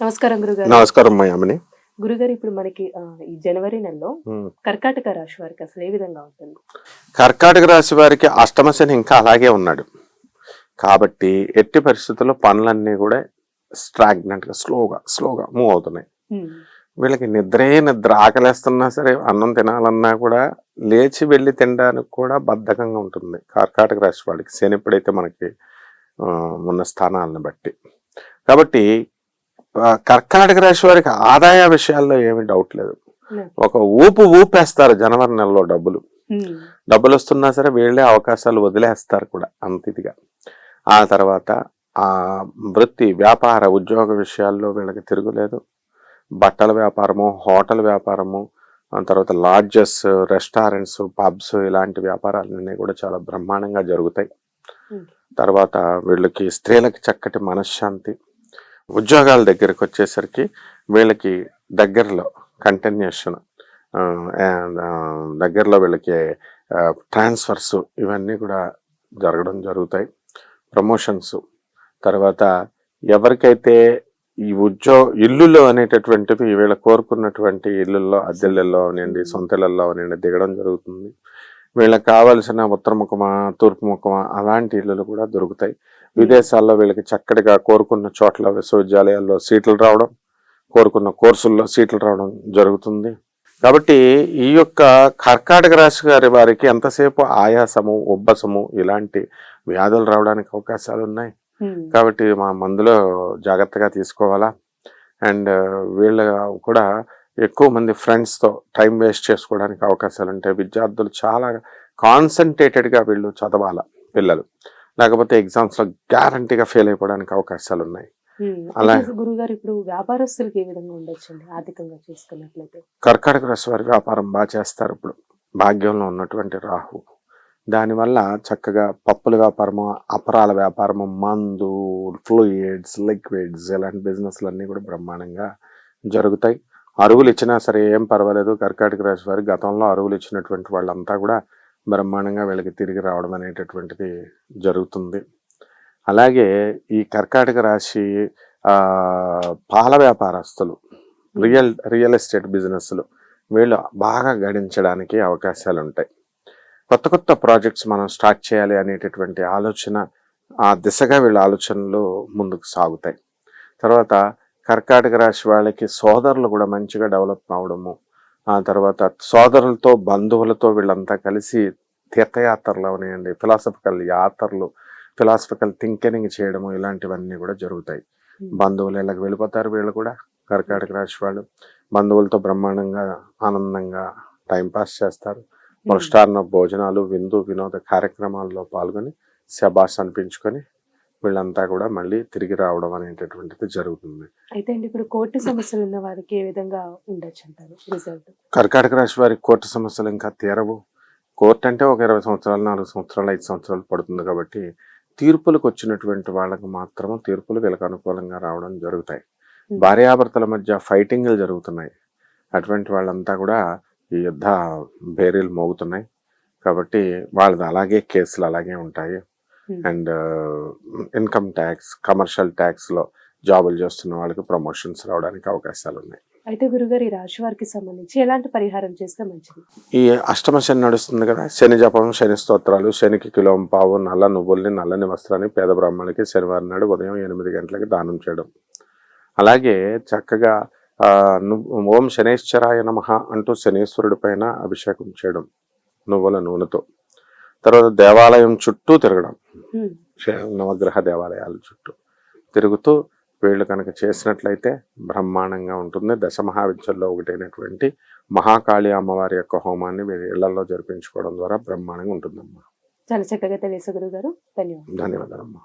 నమస్కారం గురుగారు. నమస్కారం మా యామిని. గురుగారు ఇప్పుడు మనకి ఈ జనవరి నెలలో. కర్కాటక రాశి వారికి అసలు ఏ విధంగా ఉంటుంది? కర్కాటక రాశి వారికి అష్టమ శని ఇంకా అలాగే ఉన్నాడు. కాబట్టి ఎట్టి పరిస్థితుల్లో పనులన్నీ కూడా స్ట్రాగ్నెంట్గా స్లోగా స్లోగా మూవ్ అవుతున్నాయి. వీళ్ళకి నిద్రే నిద్ర ఆకలేస్తున్నా సరే అన్నం తినాలన్నా కూడా లేచి వెళ్ళి తినడానికి కూడా బద్ధకంగా ఉంటుంది కర్కాటక రాశి వాళ్ళకి. శని ఎప్పుడైతే మనకి ఉన్న స్థానాలను బట్టి. కాబట్టి కర్కాటక రాశి వారికి ఆదాయ విషయాల్లో ఏమీ డౌట్ లేదు. ఒక ఊపు ఊపేస్తారు జనవరి నెలలో డబ్బులు. డబ్బులు వస్తున్నా సరే వీళ్ళే అవకాశాలు వదిలేస్తారు కూడా అంత ఇదిగా ఆ తర్వాత ఆ వృత్తి వ్యాపార ఉద్యోగ విషయాల్లో వీళ్ళకి తిరుగులేదు. బట్టల వ్యాపారము హోటల్ వ్యాపారము ఆ తర్వాత లాడ్జెస్ రెస్టారెంట్స్ పబ్స్ ఇలాంటి వ్యాపారాలన్నీ కూడా చాలా బ్రహ్మాండంగా జరుగుతాయి. తర్వాత వీళ్ళకి స్త్రీలకి చక్కటి మనశ్శాంతి ఉద్యోగాల దగ్గరికి వచ్చేసరికి వీళ్ళకి దగ్గరలో కంటిన్యూషన్ దగ్గరలో వీళ్ళకి ట్రాన్స్ఫర్స్ ఇవన్నీ కూడా జరగడం జరుగుతాయి. ప్రమోషన్స్ తర్వాత ఎవరికైతే ఈ ఉద్యో ఇల్లులో అనేటటువంటివి వీళ్ళ కోరుకున్నటువంటి ఇల్లుల్లో అద్దెళ్ళల్లో అవనండి సొంతలలో ఇళ్ళల్లో అవనండి దిగడం జరుగుతుంది. వీళ్ళకి కావలసిన ఉత్తర ముఖమా తూర్పు ముఖమా అలాంటి ఇల్లులు కూడా దొరుకుతాయి. విదేశాల్లో వీళ్ళకి చక్కటిగా కోరుకున్న చోట్ల విశ్వవిద్యాలయాల్లో సీట్లు రావడం కోరుకున్న కోర్సుల్లో సీట్లు రావడం జరుగుతుంది. కాబట్టి ఈ యొక్క కర్కాటక రాశి గారి వారికి ఎంతసేపు ఆయాసము ఉబ్బసము ఇలాంటి వ్యాధులు రావడానికి అవకాశాలు ఉన్నాయి? కాబట్టి మా మందులో జాగ్రత్తగా తీసుకోవాలా? అండ్ వీళ్ళ కూడా ఎక్కువ మంది ఫ్రెండ్స్తో టైం వేస్ట్ చేసుకోవడానికి అవకాశాలు ఉంటాయి. విద్యార్థులు చాలా కాన్సన్ట్రేటెడ్గా వీళ్ళు చదవాల పిల్లలు. లేకపోతే ఎగ్జామ్స్లో గ్యారంటీగా ఫెయిల్ అయిపోవడానికి అవకాశాలు ఉన్నాయి. గురుగారు ఇప్పుడు వ్యాపారస్తులకి ఏ విధంగా ఉండొచ్చండి? ఆర్థికంగా చూసుకున్నట్లయితే. కర్కాటక రాశి వారి వ్యాపారం బాగా చేస్తారు ఇప్పుడు. భాగ్యంలో ఉన్నటువంటి రాహు. దానివల్ల చక్కగా పప్పుల వ్యాపారము అపరాల వ్యాపారము మందు ఫ్లూయిడ్స్ లిక్విడ్స్ ఇలాంటి బిజినెస్లు అన్నీ కూడా బ్రహ్మాండంగా జరుగుతాయి. అరువులు ఇచ్చినా సరే ఏం పర్వాలేదు. కర్కాటక రాశి వారి గతంలో అరువులు ఇచ్చినటువంటి వాళ్ళంతా కూడా బ్రహ్మాండంగా వీళ్ళకి తిరిగి రావడం అనేటటువంటిది జరుగుతుంది. అలాగే ఈ కర్కాటక రాశి పాల వ్యాపారస్తులు రియల్ రియల్ ఎస్టేట్ బిజినెస్లు వీళ్ళు బాగా గడించడానికి అవకాశాలు ఉంటాయి కొత్త కొత్త ప్రాజెక్ట్స్ మనం స్టార్ట్ చేయాలి అనేటటువంటి ఆలోచన ఆ దిశగా వీళ్ళ ఆలోచనలు ముందుకు సాగుతాయి. తర్వాత కర్కాటక రాశి వాళ్ళకి సోదరులు కూడా మంచిగా డెవలప్ అవడము. ఆ తర్వాత సోదరులతో బంధువులతో వీళ్ళంతా కలిసి తీర్థయాత్రలు అవనివ్వండి ఫిలాసఫికల్ యాత్రలు ఫిలాసఫికల్ థింకింగ్ చేయడము ఇలాంటివన్నీ కూడా జరుగుతాయి. బంధువులు ఇళ్ళకి వెళ్ళిపోతారు వీళ్ళు కూడా? కర్కాటక రాశి వాళ్ళు బంధువులతో బ్రహ్మాండంగా ఆనందంగా టైం పాస్ చేస్తారు. ఉమ్, మృష్టాన్న భోజనాలు విందు వినోద కార్యక్రమాల్లో పాల్గొని శబాస్ అనిపించుకొని వీళ్ళంతా కూడా మళ్ళీ తిరిగి రావడం అనేటటువంటిది జరుగుతుంది. అయితే అండి ఇప్పుడు కోర్టు సమస్యలు ఉన్న వారికి ఏ విధంగా ఉండొచ్చు అంటారు? రిజల్ట్ కర్కాటక రాశి వారి కోర్టు సమస్యలు ఇంకా తీరవు. కోర్టు అంటే ఒక ఇరవై సంవత్సరాలు నాలుగు సంవత్సరాలు ఐదు సంవత్సరాలు పడుతుంది కాబట్టి తీర్పులకు వచ్చినటువంటి వాళ్ళకు మాత్రం తీర్పులు వీళ్ళకి అనుకూలంగా రావడం జరుగుతాయి. భార్యాభర్తల మధ్య ఫైటింగ్లు జరుగుతున్నాయి. అటువంటి వాళ్ళంతా కూడా ఈ యుద్ధ బేరీలు మోగుతున్నాయి. కాబట్టి వాళ్ళది అలాగే కేసులు అలాగే ఉంటాయి. అండ్ ఇన్కమ్ ట్యాక్స్ కమర్షియల్ ట్యాక్స్లో జాబులు చేస్తున్న వాళ్ళకి ప్రమోషన్స్ రావడానికి అవకాశాలు ఉన్నాయి అయితే గురుగారు ఈ రాశి వారికి సంబంధించి ఎలాంటి పరిహారం చేస్తే మంచిది? ఈ అష్టమ శని నడుస్తుంది కదా శని జపం శని స్తోత్రాలు శనికి కిలోం పావు నల్ల నువ్వుల్ని నల్లని వస్త్రాన్ని పేద బ్రాహ్మణులకి శనివారం నాడు ఉదయం ఎనిమిది గంటలకి దానం చేయడం. అలాగే చక్కగా ఓం శనేశ్వరాయ నమ అంటూ శనీశ్వరుడి పైన అభిషేకం చేయడం నువ్వుల నూనెతో. తర్వాత దేవాలయం చుట్టూ తిరగడం. నవగ్రహ దేవాలయాల చుట్టూ తిరుగుతూ వీళ్ళు కనుక చేసినట్లయితే బ్రహ్మాండంగా ఉంటుంది. దశ మహావిద్యల్లో ఒకటైనటువంటి మహాకాళి అమ్మవారి యొక్క హోమాన్ని వీరి ఇళ్ళలో జరిపించుకోవడం ద్వారా బ్రహ్మాండంగా ఉంటుందమ్మా. చాలా చక్కగా గురుగారు ధన్యవాదాలు. ధన్యవాదాలమ్మా.